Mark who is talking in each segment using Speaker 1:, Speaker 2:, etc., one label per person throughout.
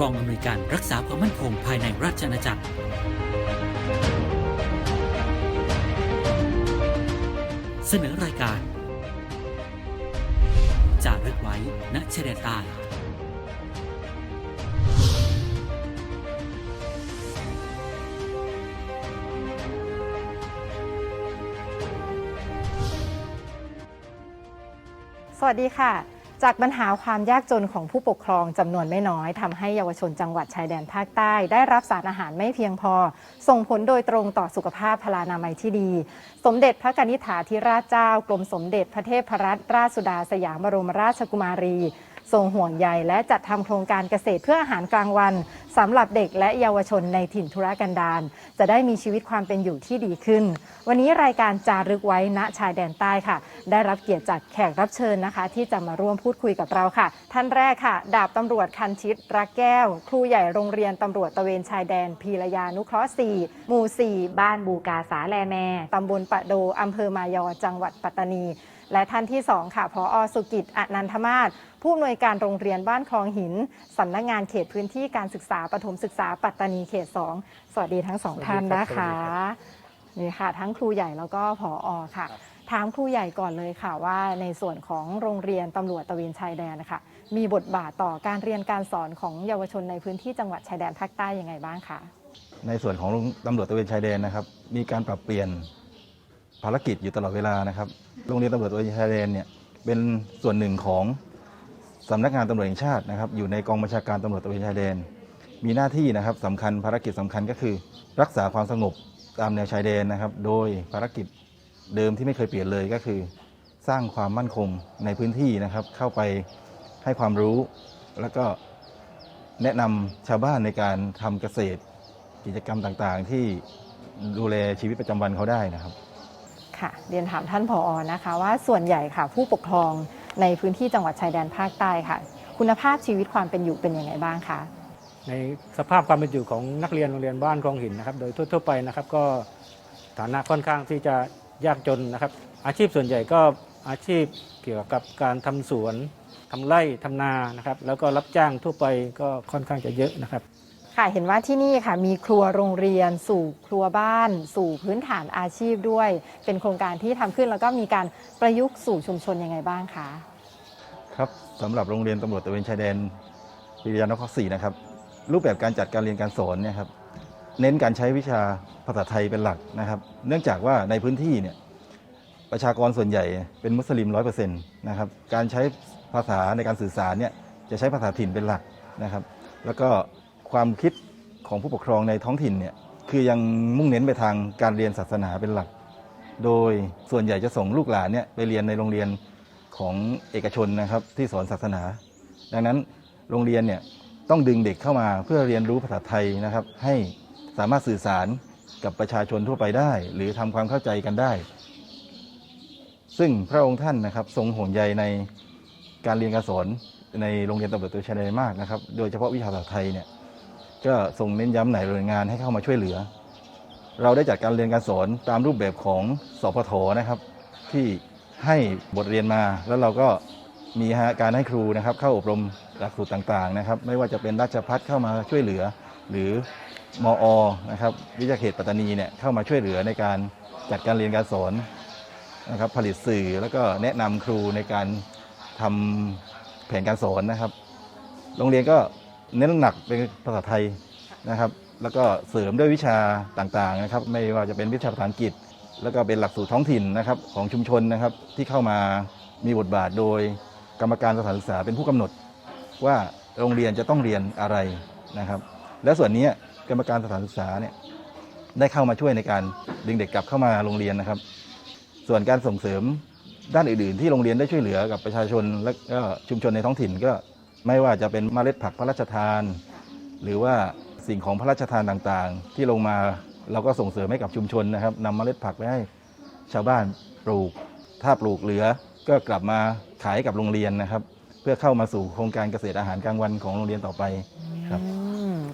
Speaker 1: กองอำนวยการรักษาความมั่นคงภายในราชอาณาจักร เสนอรายการจารึกไว้ณชายแดต้
Speaker 2: สวัสดีค่ะ จากปัญหาความยากจนของผู้ปกครองจำนวนไม่น้อยทำให้เยาวชนจังหวัดชายแดนภาคใต้ ได้รับสารอาหารไม่เพียงพอ ส่งผลโดยตรงต่อสุขภาพพลานามัยที่ดี สมเด็จพระกนิษฐาธิราชเจ้ากรมสมเด็จพระเทพรัตนราชสุดาสยามบรมราชกุมารี ทรงห่วงใยและจัดทำโครงการเกษตรเพื่ออาหารกลางวันสำหรับเด็กและเยาวชนในถิ่นธุรกันดารจะได้มีชีวิตความเป็นอยู่ที่ดีขึ้น วันนี้รายการจารึกไว้ณชายแดนใต้ค่ะ ได้รับเกียรติจากแขกรับเชิญนะคะ ที่จะมาร่วมพูดคุยกับเราค่ะ ท่านแรกค่ะ ดาบตำรวจคันชิตรักแก้ว ครูใหญ่โรงเรียนตำรวจตะเวนชายแดนพีรยานุเคราะห์4หมู่ 4 บ้านบูกาสาแลแมตำบลปะโดอำเภอมายอจังหวัดปัตตานี และท่านที่ 2 ค่ะพออสุกิจอนันทมาศผู้อำนวยการโรงเรียนบ้านคลองหินสำนักงานเขตพื้นที่การศึกษาปฐมศึกษาปัตตานีเขต 2 สวัสดีทั้งสองท่านนะคะนี่ค่ะ ทั้งครูใหญ่แล้วก็ผออค่ะ ถามครูใหญ่ก่อนเลยค่ะว่าในส่วนของโรงเรียนตำรวจตระเวนชายแดนนะคะมีบทบาทต่อการเรียนการสอนของเยาวชนในพื้นที่จังหวัดชายแดนภาคใต้ยังไงบ้างคะ
Speaker 3: ในส่วนของตำรวจตระเวนชายแดนนะครับ มีการปรับเปลี่ยน ภารกิจอยู่ตลอดเวลานะครับ โรงเรียนตำรวจตระเวนชายแดนเนี่ยเป็นส่วนหนึ่งของสำนักงานตำรวจแห่งชาตินะครับ อยู่ในกองบัญชาการตำรวจตระเวนชายแดน มีหน้าที่นะครับสำคัญภารกิจสำคัญก็คือ รักษาความสงบตามแนวชายแดนนะครับ โดยภารกิจเดิมที่ไม่เคยเปลี่ยนเลยก็คือ สร้างความมั่นคงในพื้นที่นะครับ เข้าไปให้ความรู้แล้วก็แนะนำชาวบ้านในการทำเกษตร กิจกรรมต่างๆ ที่ดูแลชีวิตประจำวันเขาได้นะครับ
Speaker 2: ค่ะ เรียนถามท่านผออนะคะ ว่าส่วนใหญ่ค่ะผู้ปกครองในพื้นที่จังหวัดชายแดนภาคใต้ค่ะ คุณภาพชีวิตความเป็นอยู่เป็นยังไงบ้างคะ
Speaker 4: ในสภาพความเป็นอยู่ของนักเรียนโรงเรียนบ้านคลองหินนะครับ โดยทั่วๆไปนะครับก็ฐานะค่อนข้างที่จะยากจนนะครับ อาชีพส่วนใหญ่ก็อาชีพเกี่ยวกับการทำสวนทำไร่ทำนานะครับ แล้วก็รับจ้างทั่วไปก็ค่อนข้างจะเยอะนะครับ
Speaker 2: ค่ะเห็นว่าที่นี่ค่ะมีครัวโรงเรียน สู่ครัวบ้าน สู่พื้นฐานอาชีพด้วย เป็นโครงการที่ทำขึ้นแล้วก็มีการประยุกต์สู่ชุมชนยังไงบ้างคะ
Speaker 3: ครับสำหรับโรงเรียนตำรวจตะเวนชายแดนวิทยานครศรีนะครับ รูปแบบการจัดการเรียนการสอนเนี่ยครับเน้นการใช้วิชาภาษาไทยเป็นหลักนะครับ เนื่องจากว่าในพื้นที่เนี่ยประชากรส่วนใหญ่เป็นมุสลิมร้อยเปอร์เซ็นต์นะครับการใช้ภาษาในการสื่อสารเนี่ยจะใช้ภาษาถิ่นเป็นหลักนะครับ แล้วก็ ความคิดของผู้ปกครองในท้องถิ่นเนี่ยคือยังมุ่งเน้นไปทางการเรียนศาสนาเป็นหลัก โดยส่วนใหญ่จะส่งลูกหลานเนี่ยไปเรียนในโรงเรียนของเอกชนนะครับที่สอนศาสนา ดังนั้นโรงเรียนเนี่ยต้องดึงเด็กเข้ามาเพื่อเรียนรู้ภาษาไทยนะครับ ให้สามารถสื่อสารกับประชาชนทั่วไปได้ หรือทำความเข้าใจกันได้ ซึ่งพระองค์ท่านนะครับทรงห่วงใยในการเรียนการสอนในโรงเรียนตำรวจตระเวชายแดนมากนะครับ โดยเฉพาะวิชาภาษาไทยเนี่ย ก็ทรงเน้นย้ำหน่วยงานให้เข้ามาช่วยเหลือ เราได้จัดการเรียนการสอนตามรูปแบบของสพทนะครับ ที่ให้บทเรียนมาแล้วเราก็มีการให้ครูนะครับเข้าอบรมหลักสูตรต่างๆนะครับ ไม่ว่าจะเป็นราชพัฒเข้ามาช่วยเหลือ หรือมอนะครับวิทยาเขตปัตตานีเนี่ยเข้ามาช่วยเหลือในการจัดการเรียนการสอนนะครับผลิตสื่อแล้วก็แนะนำครูในการทำแผนการสอนนะครับ โรงเรียนก็ เน้นหนักเป็นภาษาไทยนะครับ แล้วก็เสริมด้วยวิชาต่างๆนะครับ ไม่ว่าจะเป็นวิชาภาษาอังกฤษ แล้วก็เป็นหลักสูตรท้องถิ่นนะครับของชุมชนนะครับที่เข้ามามีบทบาทโดยกรรมการสถานศึกษาเป็นผู้กำหนด ว่าโรงเรียนจะต้องเรียนอะไรนะครับ และส่วนนี้กรรมการสถานศึกษาเนี่ยได้เข้ามาช่วยในการดึงเด็กกลับเข้ามาโรงเรียนนะครับ ส่วนการส่งเสริมด้านอื่นๆ ที่โรงเรียนได้ช่วยเหลือกับประชาชนและก็ชุมชนในท้องถิ่นก็ ไม่ว่าจะเป็นเมล็ดผักพระราชทาน หรือว่าสิ่งของพระราชทานต่างๆ ที่ลงมาเราก็ส่งเสริมให้กับชุมชนนะครับนำเมล็ดผักไปให้ชาวบ้านปลูก ถ้าปลูกเหลือก็กลับมาขายกับโรงเรียนนะครับ เพื่อเข้ามาสู่โครงการเกษตรอาหารกลางวันของโรงเรียนต่อไปครับ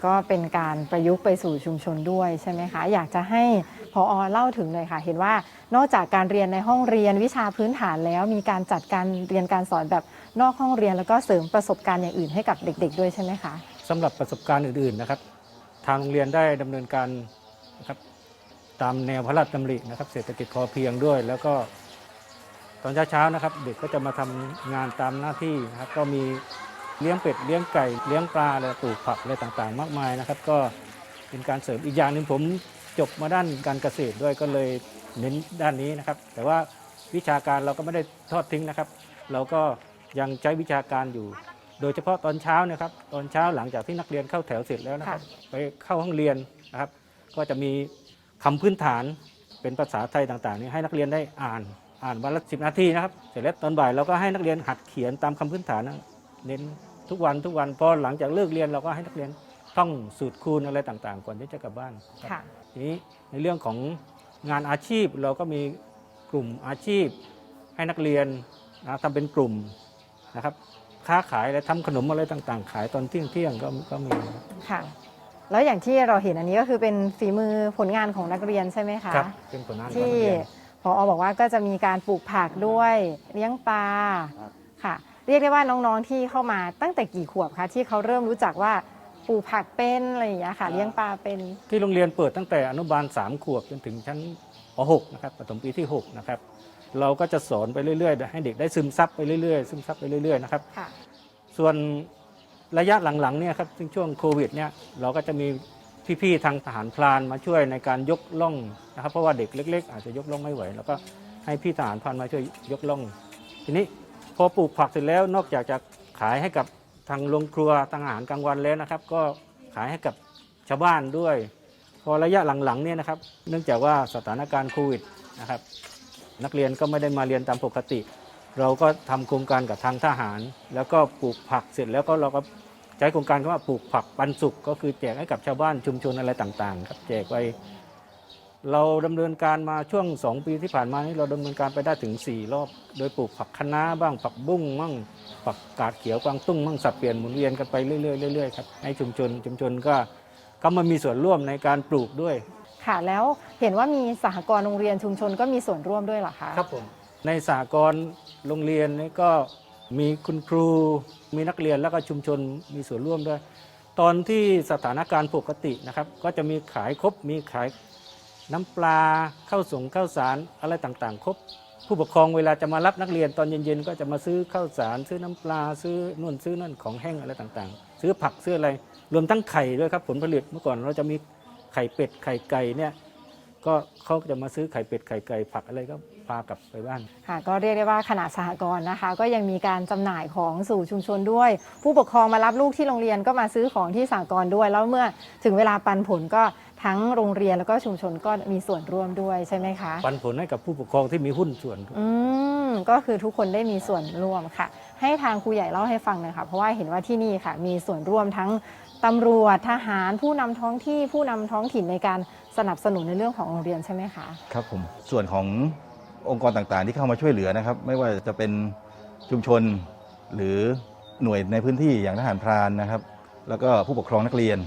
Speaker 2: ก็เป็นการประยุกต์ไปสู่ชุมชนด้วยใช่ไหมคะ อยากจะให้พออเล่าถึงเลยค่ะ เห็นว่านอกจากการเรียนในห้องเรียนวิชาพื้นฐานแล้ว มีการจัดการเรียนการสอนแบบ นอกห้องเรียนแล้วก็เสริมประสบการณ์อย่างอื่นให้กับเด็ก ๆ ด้วยใช่ไหมคะ
Speaker 4: สำหรับประสบการณ์อื่นๆนะครับ ทางโรงเรียนได้ดำเนินการนะครับตามแนวพระราชดำรินะครับ เศรษฐกิจพอเพียงด้วย แล้วก็ตอนเช้าๆนะครับ เด็กก็จะมาทำงานตามหน้าที่นะครับ ก็มีเลี้ยงเป็ดเลี้ยงไก่เลี้ยงปลาอะปลูกผักอะไรต่างๆ มากมายนะครับ ก็เป็นการเสริมอีกอย่างหนึ่งผมจบมาด้านการเกษตรด้วยก็เลยเน้นด้านนี้นะครับ แต่ว่าวิชาการเราก็ไม่ได้ทอดทิ้งนะครับ เราก็ ยังใช้วิชาการอยู่ โดยเฉพาะตอนเช้านะครับตอนเช้าหลังจากที่นักเรียนเข้าแถวเสร็จแล้วนะครับไปเข้าห้องเรียนนะครับก็จะมีคำพื้นฐานเป็นภาษาไทยต่างๆนี้ให้นักเรียนได้อ่านอ่านวันละสินาทีนะครับเสร็จแล้วตอนบ่ายเราก็ให้นักเรียนหัดเขียนตามคำพื้นฐานนะเน้นทุกวันทุกวันพอหลังจากเลิกเรียนเราก็ให้นักเรียนท่องสูตรคูณอะไรต่างๆ ก่อนที่จะกลับบ้านครับ
Speaker 2: ค่ะ
Speaker 4: ทีนี้ในเรื่องของงานอาชีพเราก็มีกลุ่มอาชีพให้นักเรียนนะทำเป็นกลุ่ม นะครับ ค้าขายและทำขนมอะไรต่างๆ ขายตอนเที่ยงเที่ยงๆก็ก็มี
Speaker 2: ค่ะ แล้วอย่างที่เราเห็นอันนี้ก็คือเป็นฝีมือผลงานของนักเรียนใช่ไหมคะ
Speaker 4: ครับเป็นผลงานของ
Speaker 2: ที่
Speaker 4: นักเรียน
Speaker 2: พอบอกว่าก็จะมีการปลูกผักด้วยเลี้ยงปลาค่ะ เรียกได้ว่าน้องๆที่เข้ามาตั้งแต่กี่ขวบคะที่เขาเริ่มรู้จักว่าปลูกผักเป็นอะไรอย่างเงี้ยค่ะ เลี้ยงปลาเป็น
Speaker 4: ที่โรงเรียนเปิดตั้งแต่อนุบาล 3 ขวบจนถึงชั้นป .6 นะครับประถมปีที่ 6 นะครับ เราก็จะสอนไปเรื่อยๆ ให้เด็กได้ซึมซับไปเรื่อยๆซึมซับไปเรื่อยๆนะครับ
Speaker 2: ค่ะ
Speaker 4: ส่วนระยะหลังๆเนี่ยครับซึ่งช่วงโควิดเนี่ยเราก็จะมีพี่ๆทางทหารพรานมาช่วยในการยกล่องนะครับเพราะว่าเด็กเล็ก ๆ อาจจะยกล่องไม่ไหว แล้วก็ให้พี่ทหารพรานมาช่วยยกล่อง ทีนี้พอปลูกผักเสร็จแล้วนอกจากจะขายให้กับทางโรงครัวทางอาหารกลางวันแล้วนะครับ ก็ขายให้กับชาวบ้านด้วย พอระยะหลังๆเนี่ยนะครับ เนื่องจากว่าสถานการณ์โควิดนะครับ นักเรียนก็ไม่ได้มาเรียนตามปกติ เราก็ทำโครงการกับทางทหาร แล้วก็ปลูกผักเสร็จแล้วก็เราก็ใช้โครงการคำว่าปลูกผักปันสุกก็คือแจกให้กับชาวบ้านชุมชนอะไรต่างๆครับแจกไปเราดำเนินการมาช่วง 2 ปีที่ผ่านมานี้เราดำเนินการไปได้ถึง 4 รอบ โดยปลูกผักคะน้าบ้างผักบุ้งมั่งผักกาดเขียวกวางตุ้งมั่งสับเปลี่ยนหมุนเวียนกันไปเรื่อยๆเรื่อยๆครับให้ชุมชนชุมชนก็ก็มามีส่วนร่วมในการปลูกด้วย
Speaker 2: ค่ะ แล้วเห็นว่ามีสหกรณ์โรงเรียนชุมชนก็มีส่วนร่วมด้วยเหรอคะ
Speaker 4: ครับผม ในสากลโรงเรียนนี่ก็มีคุณครู มีนักเรียนแล้วก็ชุมชนมีส่วนร่วมด้วย ตอนที่สถานการณ์ปกตินะครับ ก็จะมีขายครบ มีขายน้ำปลาข้าวสงข้าวสารอะไรต่างๆ ครบ ผู้ปกครองเวลาจะมารับนักเรียนตอนเย็นๆ ก็จะมาซื้อข้าวสาร ซื้อน้ำปลา ซื้อนู่นซื้อนั่นของแห้งอะไรต่างๆ ซื้อผักซื้ออะไร รวมทั้งไข่ด้วยครับผลผลิตเมื่อก่อนเราจะมี ไข่เป็ดไข่ไก่เนี่ยก็เขาจะมาซื้อไข่เป็ดไข่ไก่ผักอะไรก็พากลับไปบ้าน
Speaker 2: ค่ะก็เรียกได้ว่าขณะสหกรณ์นะคะ ก็ยังมีการจำหน่ายของสู่ชุมชนด้วย ผู้ปกครองมารับลูกที่โรงเรียนก็มาซื้อของที่สหกรณ์ด้วย แล้วเมื่อถึงเวลาปันผลก็ทั้งโรงเรียนแล้วก็ชุมชนก็มีส่วนร่วมด้วยใช่ไหมคะ
Speaker 4: ปันผลให้กับผู้ปกครองที่มีหุ้นส่วนด้วย
Speaker 2: อืมก็คือทุกคนได้มีส่วนร่วมค่ะ ให้ทางครูใหญ่เล่าให้ฟังหน่อยค่ะเพราะว่าเห็นว่าที่นี่ค่ะ มีส่วนร่วมทั้ง ตำรวจทหารผู้นำท้องที่ผู้นำท้องถิ่นในการสนับสนุนในเรื่องของโรงเรียนใช่ไหมคะ
Speaker 3: ครับผมส่วนขององค์กรต่างๆ ที่เข้ามาช่วยเหลือนะครับ ไม่ว่าจะเป็นชุมชนหรือหน่วยในพื้นที่อย่างทหารพรานนะครับ แล้วก็ผู้ปกครองนักเรียน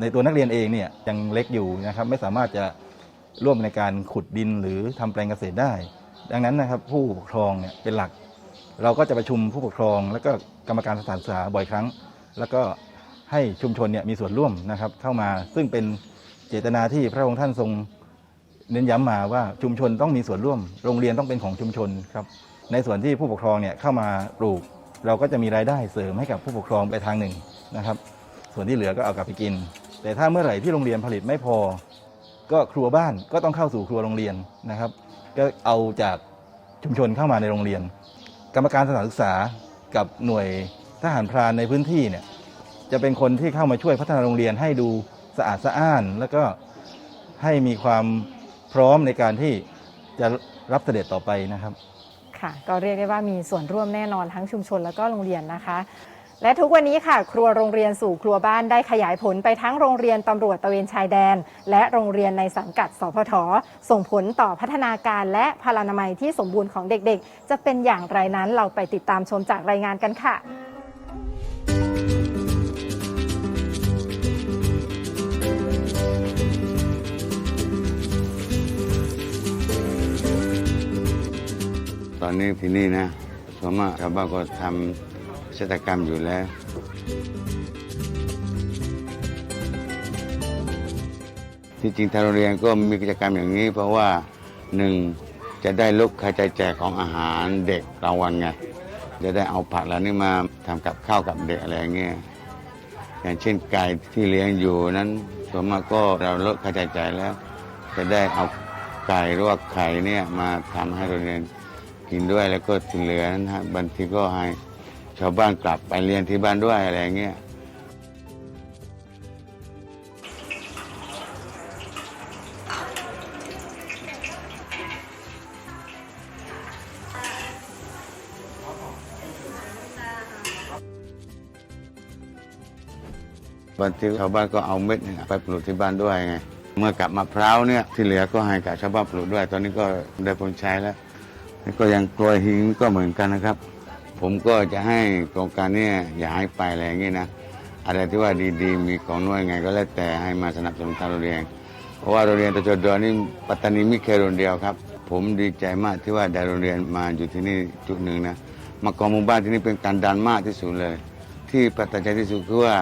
Speaker 3: ในตัวนักเรียนเองเนี่ยยังเล็กอยู่นะครับ ไม่สามารถจะร่วมในการขุดดินหรือทำแปลงเกษตรได้ ดังนั้นนะครับ ผู้ปกครองเนี่ยเป็นหลัก เราก็จะประชุมผู้ปกครอง แล้วก็กรรมการสถานศึกษาบ่อยครั้ง แล้วก็ ให้ชุมชนเนี่ยมีส่วนร่วมนะครับเข้ามาซึ่งเป็นเจตนาที่พระองค์ท่านทรงเน้นย้ำมาว่าชุมชนต้องมีส่วนร่วม โรงเรียนต้องเป็นของชุมชนครับในส่วนที่ผู้ปกครองเนี่ยเข้ามาปลูก เราก็จะมีรายได้เสริมให้กับผู้ปกครองไปทางหนึ่งนะครับ ส่วนที่เหลือก็เอากลับไปกิน แต่ถ้าเมื่อไหร่ที่โรงเรียนผลิตไม่พอ ก็ครัวบ้านก็ต้องเข้าสู่ครัวโรงเรียนนะครับ ก็เอาจากชุมชนเข้ามาในโรงเรียน กรรมการสถานศึกษากับหน่วยทหารพรานในพื้นที่เนี่ย จะเป็นคนที่เข้ามาช่วยพัฒนาโรงเรียนให้ดูสะอาดสะอ้าน แล้วก็ให้มีความพร้อมในการที่จะรับเสด็จต่อไปนะครับ
Speaker 2: ค่ะ ก็เรียกได้ว่ามีส่วนร่วมแน่นอนทั้งชุมชนแล้วก็โรงเรียนนะคะ และทุกวันนี้ค่ะ ครัวโรงเรียนสู่ครัวบ้านได้ขยายผลไปทั้งโรงเรียนตำรวจตะเวนชายแดน และโรงเรียนในสังกัดสพทส่งผลต่อพัฒนาการและพลานามัยที่สมบูรณ์ของเด็กๆ จะเป็นอย่างไรนั้นเราไปติดตามชมจากรายงานกันค่ะ
Speaker 5: อนนี้ที่นี่นะส่วนมากชาวบ้านก็ทำเกษตรกรรมอยู่แล้ว ที่จริงทางโรงเรียนก็มีกิจกรรมอย่างนี้ เพราะว่าหนึ่งจะได้ลดค่าใช้จ่ายของอาหารเด็กรางวันไงจะได้เอาผักเหล่านี้มาทำกับข้าวกับเด็กอะไรเงี้ยอย่างเช่นไก่ที่เลี้ยงอยู่นั้นส่วนมากก็เราลดค่าใช้จ่ายแล้ว จะได้เอาไก่รือว่ไข่เนี่ยมาทำให้โรงเรียน กินด้วยแล้วก็ที่เหลือนั้นฮะบางทีก็ให้ชาวบ้านกลับไปเรียนที่บ้านด้วยอะไรเงี้ยบางทีชาวบ้านก็เอาเม็ดเนี่ยไปปลูกที่บ้านด้วยไง เมื่อกลับมะพร้าวเนี่ยที่เหลือก็ให้กับชาวบ้านปลูกด้วย ตอนนี้ก็ได้ผลใช้แล้ว แล้วก็ยังกลวยหิงก็เหมือนกันนะครับ ผมก็จะให้โครงการเนี้อย่าให้ไปอะไรอย่างนี้นะอะไรที่ว่าดีๆ มีของหน่วยไงก็แล้วแต่ให้มาสนับสนุนทางโรงเรียน เพราะว่าโรงเรียนตชดนี่ปัตตานีมีแค่โรงเดียวครับ ผมดีใจมากที่ว่าได้โรงเรียนมาอยู่ที่นี่จุดหนึ่งนะมากองหมู่บ้านที่นี่เป็นการดันมากที่สุดเลย ที่ประทับใจที่สุดคือว่า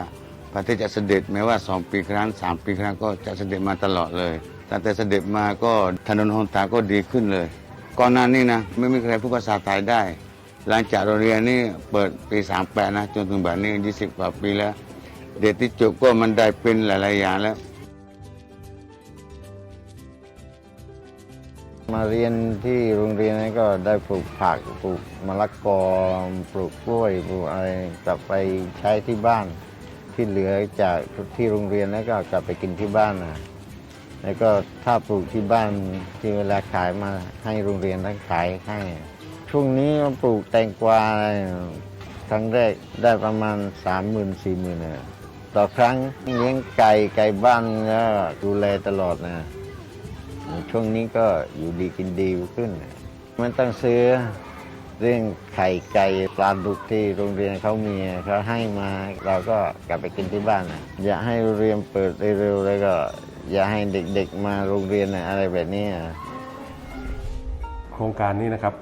Speaker 5: พระเทศจะเสด็จแม้ว่าสองปีครั้งสามปีครั้งก็จะเสด็จมาตลอดเลยตั้งแต่เสด็จมาก็ถนนหนทางก็ดีขึ้นเลย ก่อนหน้านี้นะไม่มีใครพูดภาษาไทยได้ หลังจากโรงเรียนนี่เปิดปีสามแปดนะจนถึงแบบนี้ยี่สิบกว่าปีแล้ว เด็กที่จบก็มันได้เป็นหลาย ๆ อย่างแล้ว
Speaker 6: มาเรียนที่โรงเรียนนั้ก็ได้ปลูกผักปลูกมะละกอปลูกกล้วยปลูกอะไรกลับไปใช้ที่บ้าน ที่เหลือจากที่โรงเรียนแล้วก็กลับไปกินที่บ้านนะ แล้วก็ถ้าปลูกที่บ้านที่เวลาขายมาให้โรงเรียนทั้งขายให้ ช่วงนี้ปลูกแตงกวาครั้งแรกได้ประมาณสามหมื่นสี่หมื่นต่อครั้งเลี้ยงไก่ไก่บ้านแล้วดูแลตลอดนะ ช่วงนี้ก็อยู่ดีกินดีขึ้น มันต้องซื้อเรื่องไข่ไก่ปลาดุกที่โรงเรียนเขามีเขาให้มาเราก็กลับไปกินที่บ้านนะอย่าให้โรงเรียนเปิดเร็วๆแล้วก็ อย่าให้เด็กๆมาโรงเรียนอะไรแบบนี้
Speaker 7: โครงการนี้นะครับ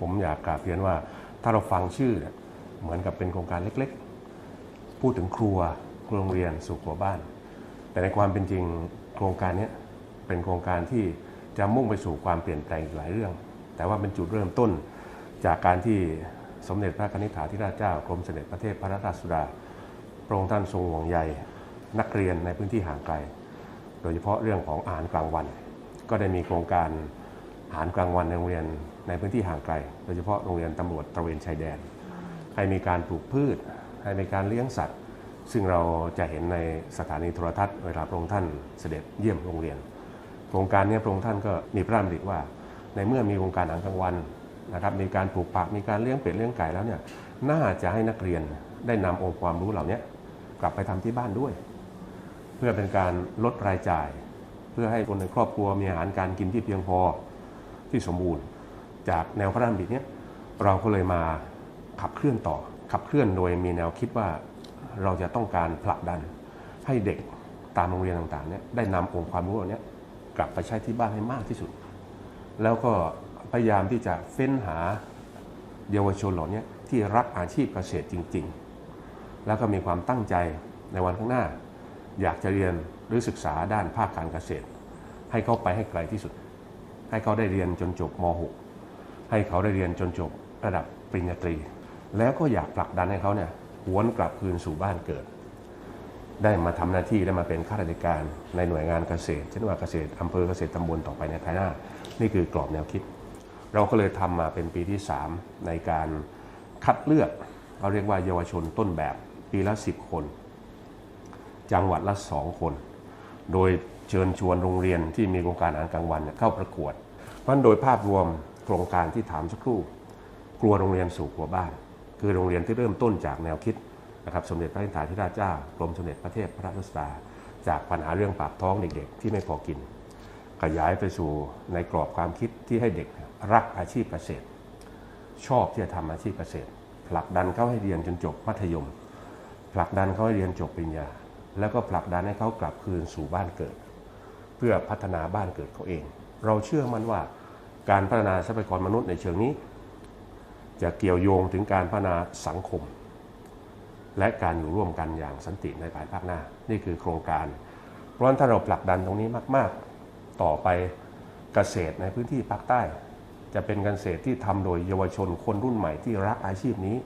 Speaker 7: ผมอยากกราบเรียนว่าถ้าเราฟังชื่อเนี่ยเหมือนกับเป็นโครงการเล็กๆ พูดถึงครัวโรงเรียนสู่ครัวบ้าน แต่ในความเป็นจริงโครงการนี้เป็นโครงการที่จะมุ่งไปสู่ความเปลี่ยนแปลงหลายเรื่อง แต่ว่าเป็นจุดเริ่มต้นจากการที่สมเด็จพระนิษฐาธิราชเจ้ากรมเสด็จพระเทพพระราชสุดาพระองค์ท่านทรงห่วงใยนักเรียนในพื้นที่ห่างไกล โดยเฉพาะเรื่องของอาหารกลางวัน ก็ได้มีโครงการอาหารกลางวันในโรงเรียนในพื้นที่ห่างไกล โดยเฉพาะโรงเรียนตำรวจตระเวนชายแดน ให้มีการปลูกพืช ให้มีการเลี้ยงสัตว์ ซึ่งเราจะเห็นในสถานีโทรทัศน์เวลาพระองค์ท่านเสด็จเยี่ยมโรงเรียน โครงการนี้พระองค์ท่านก็มีพระราชดำริว่า ในเมื่อมีโครงการอาหารกลางวันนะครับมีการปลูกผักมีการเลี้ยงเป็ดเลี้ยงไก่แล้วเนี่ยน่าจะให้นักเรียนได้นำองค์ความรู้เหล่านี้กลับไปทำที่บ้านด้วย พื่อเป็นการลดรายจ่าย เพื่อให้คนในครอบครัวมีอาหารการกินที่เพียงพอที่สมบูรณ์ จากแนวพระราชดำริเนี้ยเราก็เลยมาขับเคลื่อนต่อ ขับเคลื่อนโดยมีแนวคิดว่าเราจะต้องการผลักดันให้เด็กตามโรงเรียนต่างๆเนี่ยได้นำองค์ความรู้เหล่านี้กลับไปใช้ที่บ้านให้มากที่สุด แล้วก็พยายามที่จะเฟ้นหาเยาวชนเหล่านี้ที่รักอาชีพเกษตรจริง ๆ แล้วก็มีความตั้งใจในวันข้างหน้า อยากจะเรียนหรือศึกษาด้านภาคการเกษตร ให้เขาไปให้ไกลที่สุด ให้เขาได้เรียนจนจบม .6 ให้เขาได้เรียนจนจบระดับปริญญาตรี แล้วก็อยากผลักดันให้เขาเนี่ยหวนกลับคืนสู่บ้านเกิด ได้มาทำหน้าที่ได้มาเป็นข้าราชการในหน่วยงานเกษตรเช่นว่าเกษตรอำเภอเกษตรตำบลต่อไปในภายหน้า นี่คือกรอบแนวคิด เราก็เลยทำมาเป็นปีที่ 3 ในการคัดเลือกเราเรียกว่าเยาวชนต้นแบบปีละ 10 คน จังหวัดละ 2 คน โดยเชิญชวนโรงเรียนที่มีโครงการอาหารกลางวันเข้าประกวดเพราะฉะนั้นโดยภาพรวมโครงการที่ถามสักครู่ครัวโรงเรียนสู่ครัวบ้าน คือโรงเรียนที่เริ่มต้นจากแนวคิดนะครับสมเด็จพระนิธิธิราชเจ้ากรมสมเด็จพระเทพพระราชสุดาจากปัญหาเรื่องปากท้องเด็กๆ ที่ไม่พอกิน ขยายไปสู่ในกรอบความคิดที่ให้เด็กรักอาชีพเกษตร ชอบที่จะทำอาชีพเกษตรผลักดันเขาให้เรียนจนจบมัธยมผลักดันเขาให้เรียนจบปริญญา แล้วก็ผลักดันให้เขากลับคืนสู่บ้านเกิด เพื่อพัฒนาบ้านเกิดเขาเอง เราเชื่อมั่นว่าการพัฒนาทรัพยากรมนุษย์ในเชิงนี้ จะเกี่ยวโยงถึงการพัฒนาสังคม และการอยู่ร่วมกันอย่างสันติในภายภาคหน้า นี่คือโครงการ เพราะฉะนั้นถ้าเราผลักดันตรงนี้มาก ๆ ต่อไปเกษตรในพื้นที่ภาคใต้ จะเป็นเกษตรที่ทำโดยเยาวชนคนรุ่นใหม่ที่รักอาชีพนี้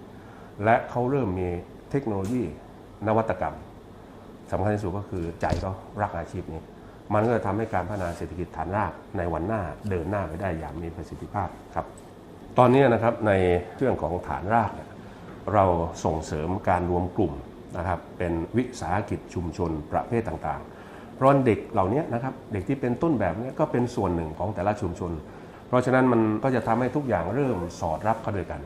Speaker 7: และเขาเริ่มมีเทคโนโลยีนวัตกรรม สำคัญที่สุดก็คือใจก็รักอาชีพนี้ มันก็จะทำให้การพัฒนาเศรษฐกิจฐานรากในวันหน้าเดินหน้าไปได้อย่างมีประสิทธิภาพครับ ตอนนี้นะครับในเรื่องของฐานรากเราส่งเสริมการรวมกลุ่มนะครับเป็นวิสาหกิจชุมชนประเภทต่างๆ เพราะเด็กเหล่านี้นะครับเด็กที่เป็นต้นแบบนี้ก็เป็นส่วนหนึ่งของแต่ละชุมชน เพราะฉะนั้นมันก็จะทำให้ทุกอย่างเริ่มสอดรับเข้าด้วยกัน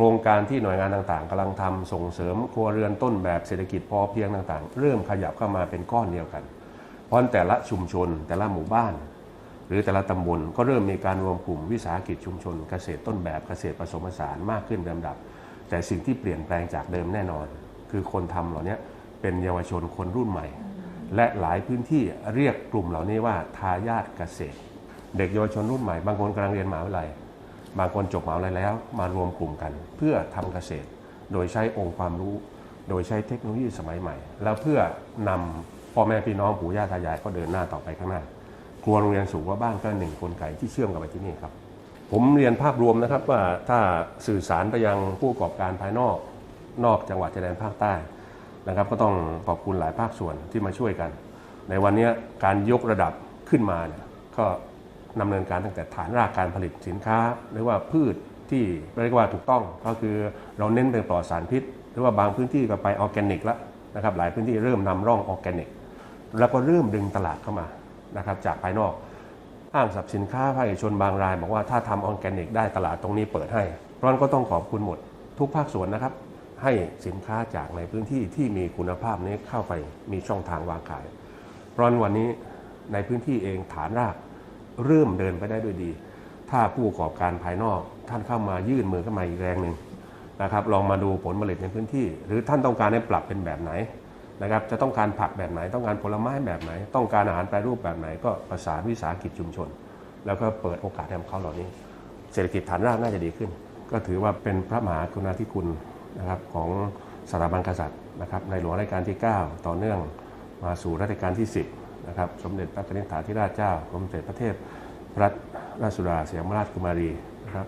Speaker 7: ครงการที่หน่วยงานต่างๆกำลังทำส่งเสริมครัวเรือนต้นแบบเศรษฐกิจพอเพียงต่างๆ เริ่มขยับเข้ามาเป็นก้อนเดียวกัน เพราะแต่ละชุมชน แต่ละหมู่บ้าน หรือแต่ละตำบลก็เริ่มมีการรวมกลุ่มวิสาหกิจชุมชน เกษตรต้นแบบเกษตรผสมผสานมากขึ้นเป็นลำดับ แต่สิ่งที่เปลี่ยนแปลงจากเดิมแน่นอน คือคนทำเหล่านี้เป็นเยาวชนคนรุ่นใหม่ และหลายพื้นที่เรียกกลุ่มเหล่านี้ว่าทายาทเกษตร เด็กเยาวชนรุ่นใหม่บางคนกำลังเรียนมหาวิทยาลัย บางคนจบมหาวิทยาลัยแล้วมารวมกลุ่มกัน เพื่อทำเกษตร โดยใช้องค์ความรู้ โดยใช้เทคโนโลยีสมัยใหม่ แล้วเพื่อนำพ่อแม่พี่น้องปู่ย่าตายายก็เดินหน้าต่อไปข้างหน้า ครัวโรงเรียนสูงว่าบ้านก็หนึ่งกลไกที่เชื่อมกันไปที่นี่ครับ ผมเรียนภาพรวมนะครับว่าถ้าสื่อสารไปยังผู้ประกอบการภายนอกนอกจังหวัดชายแดนภาคใต้นะครับ ก็ต้องขอบคุณหลายภาคส่วนที่มาช่วยกัน ในวันนี้การยกระดับขึ้นมาเนี่ยก็ ดำเนินการตั้งแต่ฐานรากการผลิตสินค้า หรือว่าพืชที่เรียกว่าถูกต้องก็คือเราเน้นเป็นปลอดสารพิษ หรือว่าบางพื้นที่ก็ไปออร์แกนิกแล้วนะครับหลายพื้นที่เริ่มนำร่องออร์แกนิก แล้วก็เริ่มดึงตลาดเข้ามานะครับจากภายนอกห้างสรรพสินค้าภาคเอกชนบางราย บอกว่าถ้าทำออร์แกนิกได้ตลาดตรงนี้เปิดให้เพราะนั้นก็ต้องขอบคุณหมดทุกภาคส่วนนะครับ ให้สินค้าจากในพื้นที่ที่มีคุณภาพนี้เข้าไปมีช่องทางวางขายเพราะฉะนั้นวันนี้ในพื้นที่เองฐานราก เริ่มเดินไปได้ด้วยดี ถ้าผู้ประกอบการภายนอกท่านเข้ามายื่นมือเข้ามาอีกแรงหนึ่งนะครับลองมาดูผลผลิตในพื้นที่ หรือท่านต้องการให้ปรับเป็นแบบไหนนะครับจะต้องการผักแบบไหน ต้องการผลไม้แบบไหน ต้องการอาหารแปรรูปแบบไหน ก็ประสานวิสาหกิจชุมชน แล้วก็เปิดโอกาสให้เขาเหล่านี้ เศรษฐกิจฐานรากน่าจะดีขึ้น ก็ถือว่าเป็นพระมหากรุณาธิคุณนะครับของสถาบันกษัตริย์นะครับในหลวงรัชกาลที่ 9 ต่อเนื่องมาสู่รัชกาลที่ 10 นะครับสมเด็จพระนิธิาธิราชเจ้ากรมเสด็จพระเทพรัตนราชสุดาสยามราชกุมารีนะครับ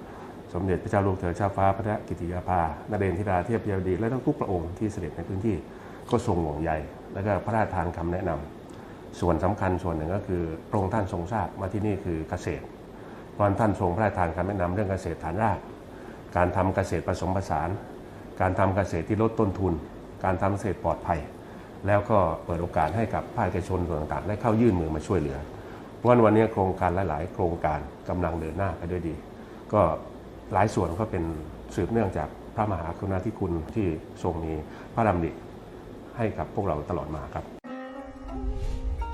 Speaker 7: สมเด็จพระเจ้าลูกเธอเจ้าฟ้าพระกิติยาภานเรนทิราเทพยาวดี และทั้งทุกพระองค์ที่เสด็จในพื้นที่ก็ทรงห่วงใยและก็พระราชทานคำแนะนำส่วนสำคัญส่วนหนึ่งก็คือพระองค์ท่านทรงทราบว่าที่นี่คือเกษตรเพราะฉะนั้นท่านทรงพระราชทานคำแนะนำเรื่องเกษตรฐานราก การทำเกษตรผสมผสาน การทำเกษตรที่ลดต้นทุน การทำเกษตรปลอดภัย แล้วก็เปิดโอกาสให้กับภาคเอกชนส่วนต่างๆ ได้เข้ายื่นมือมาช่วยเหลือเพราะฉะนั้นวันนี้โครงการหลาย ๆ โครงการกำลังเดินหน้าไปด้วยดี ก็หลายส่วนก็เป็นสืบเนื่องจากพระมหากรุณาธิคุณที่ทรงมีพระดำริให้กับพวกเราตลอดมาครับ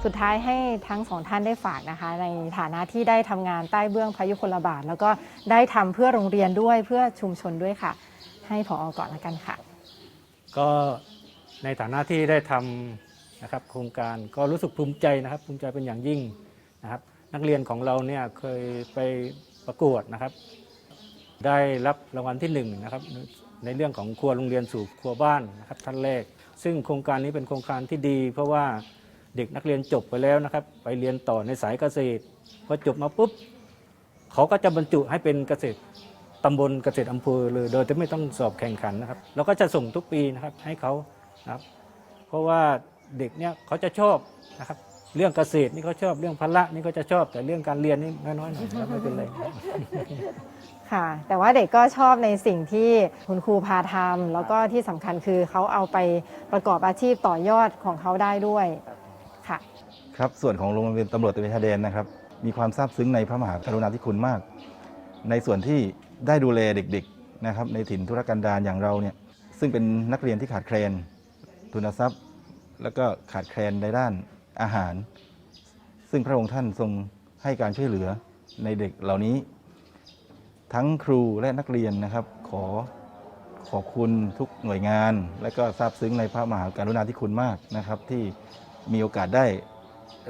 Speaker 2: สุดท้ายให้ทั้งสองท่านได้ฝากนะคะ ในฐานะที่ได้ทำงานใต้เบื้องพายุคนละบาท แล้วก็ได้ทำเพื่อโรงเรียนด้วยเพื่อชุมชนด้วยค่ะ ให้ผออก่อนละกันค่ะ
Speaker 4: ก็ ในฐานะที่ได้ทำนะครับโครงการก็รู้สึกภูมิใจนะครับ ภูมิใจเป็นอย่างยิ่งนะครับ นักเรียนของเราเนี่ยเคยไปประกวดนะครับ ได้รับรางวัลที่หนึ่งนะครับในเรื่องของครัวโรงเรียนสู่ครัวบ้านนะครับท่านแรก ซึ่งโครงการนี้เป็นโครงการที่ดี เพราะว่าเด็กนักเรียนจบไปแล้วนะครับ ไปเรียนต่อในสายเกษตรพอจบมาปุ๊บเขาก็จะบรรจุให้เป็นเกษตรตำบลเกษตรอำเภอเลย โดยที่ไม่ต้องสอบแข่งขันนะครับเราก็จะส่งทุกปีนะครับให้เขา นะครับ เพราะว่าเด็กเนี่ยเขาจะชอบนะครับ เรื่องเกษตรนี่เขาชอบเรื่องพละนี่เขาจะชอบแต่เรื่องการเรียนนี่น้อยๆหน่อยนะครับไม่เป็นไร
Speaker 2: ค่ะ แต่ว่าเด็กก็ชอบในสิ่งที่คุณครูพาทำแล้วก็ที่สำคัญคือเขาเอาไปประกอบอาชีพต่อยอดของเขาได้ด้วยค่ะ
Speaker 3: ครับส่วนของโรงเรียนตำรวจตระเวนชายแดนนะครับ มีความซาบซึ้งในพระมหากรุณาธิคุณมาก ในส่วนที่ได้ดูแลเด็กๆนะครับในถิ่นธุรกันดารอย่างเราเนี่ยซึ่งเป็นนักเรียนที่ขาดแคลน ทุนทรัพย์ แล้วก็ขาดแคลนในด้านอาหาร ซึ่งพระองค์ท่านทรงให้การช่วยเหลือในเด็กเหล่านี้ ทั้งครูและนักเรียนนะครับ ขอขอบคุณทุกหน่วยงาน และก็ซาบซึ้งในพระมหากรุณาธิคุณมากนะครับ ที่มีโอกาสได้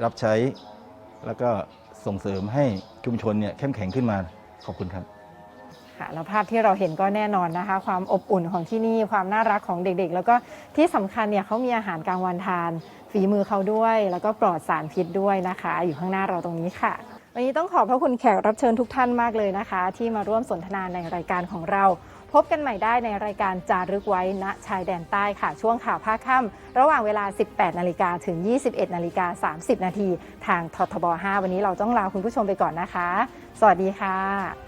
Speaker 3: รับใช้ แล้วก็ส่งเสริมให้ชุมชนเนี่ยเข้มแข็งขึ้นมาขอบคุณครับ
Speaker 2: ค่ะแล้วภาพที่เราเห็นก็แน่นอนนะคะ ความอบอุ่นของที่นี่ความน่ารักของเด็กๆ แล้วก็ที่สำคัญเนี่ยเขามีอาหารกลางวันทาน ฝีมือเขาด้วย แล้วก็ปลอดสารพิษด้วยนะคะ อยู่ข้างหน้าเราตรงนี้ค่ะ วันนี้ต้องขอบพระคุณแขกรับเชิญทุกท่านมากเลยนะคะ ที่มาร่วมสนทนาในรายการของเรา พบกันใหม่ได้ในรายการจารึกไว้ณชายแดนใต้ค่ะ ช่วงข่าวภาคค่ำระหว่างเวลา 18 นาฬิกาถึง 21 นาฬิกา 30 นาทีทางททบ 5 วันนี้เราต้องลาคุณผู้ชมไปก่อนนะคะ สวัสดีค่ะ